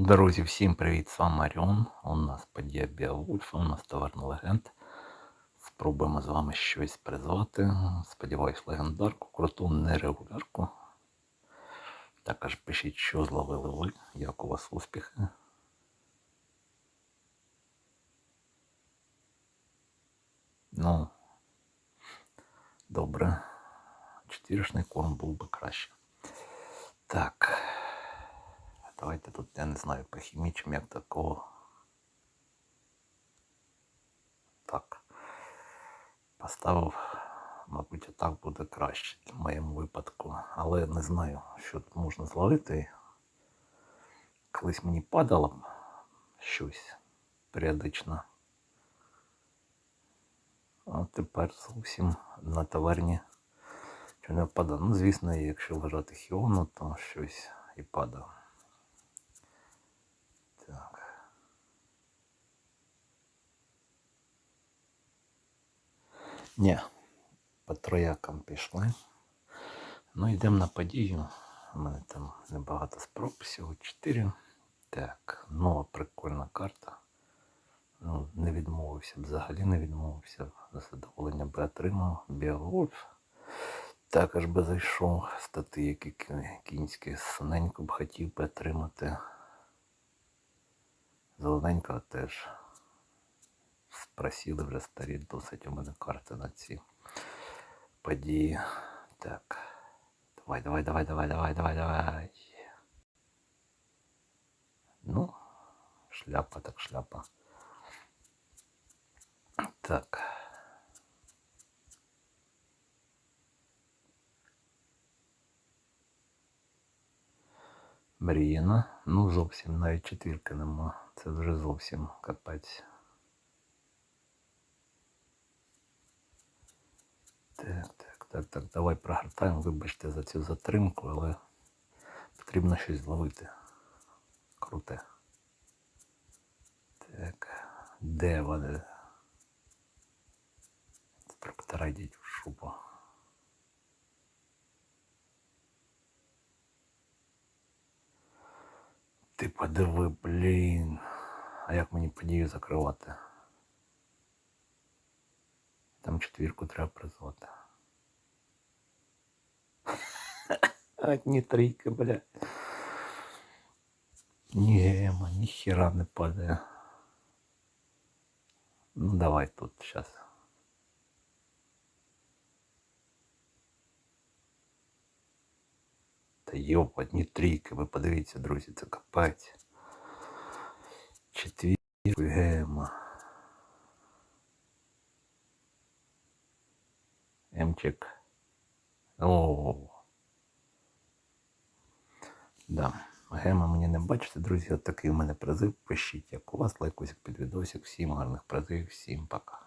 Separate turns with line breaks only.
Друзі, всім привіт! З вами Оріон. У нас подія Біовульфа, у нас таверна легенд. Спробуємо з вами щось призвати. Сподіваюсь, легендарку, круту нерегулярку. Також пишіть, що зловили ви, як у вас успіхи. Ну, добре. Чотиришний корм був би краще. Так. Давайте тут, я не знаю, похімічимо як такого. Так. Поставив, мабуть, отак буде краще в моєму випадку. Але не знаю, що тут можна зловити. Колись мені падало щось періодично. А тепер зовсім на таверні що не впадає. Ну, звісно, якщо вважати хіону, то щось і падає. Ні, по троякам пішли. Ну, йдемо на подію. У мене там небагато спроб, всього 4. Так, нова прикольна карта. Ну, не відмовився, взагалі не відмовився. Задоволення би отримав. Біовольф. Також би зайшов стати, які кінські соненько б хотів би отримати. Зелененького теж спросили вже старі досить у мене карти на ці події. Так. Давай, давай, давай, давай, давай, давай, давай. Ну, шляпа так шляпа. Так. Мріяна. Ну, зовсім навіть четвірки нема. Це вже зовсім капець. Так, так, давай прогортаємо. Вибачте за цю затримку, але потрібно щось зловити. Круте. Так, де вони? Інструктора йдіть в шубу. Ти подиви, блін. А як мені подію закривати? Там четвірку треба призвати. Одні трійки, бля. Ні гема, ні хіра не падає. Ну давай тут сейчас. Та йоп, одні трійки, ви подивіться, друзі, це капець. Четвірку гема. Емчик. О. Да. Гема мені не бачите, друзі. От такий у мене призив. Пишіть, як у вас лайкосик під відосик. Всім гарних призив, всім пока.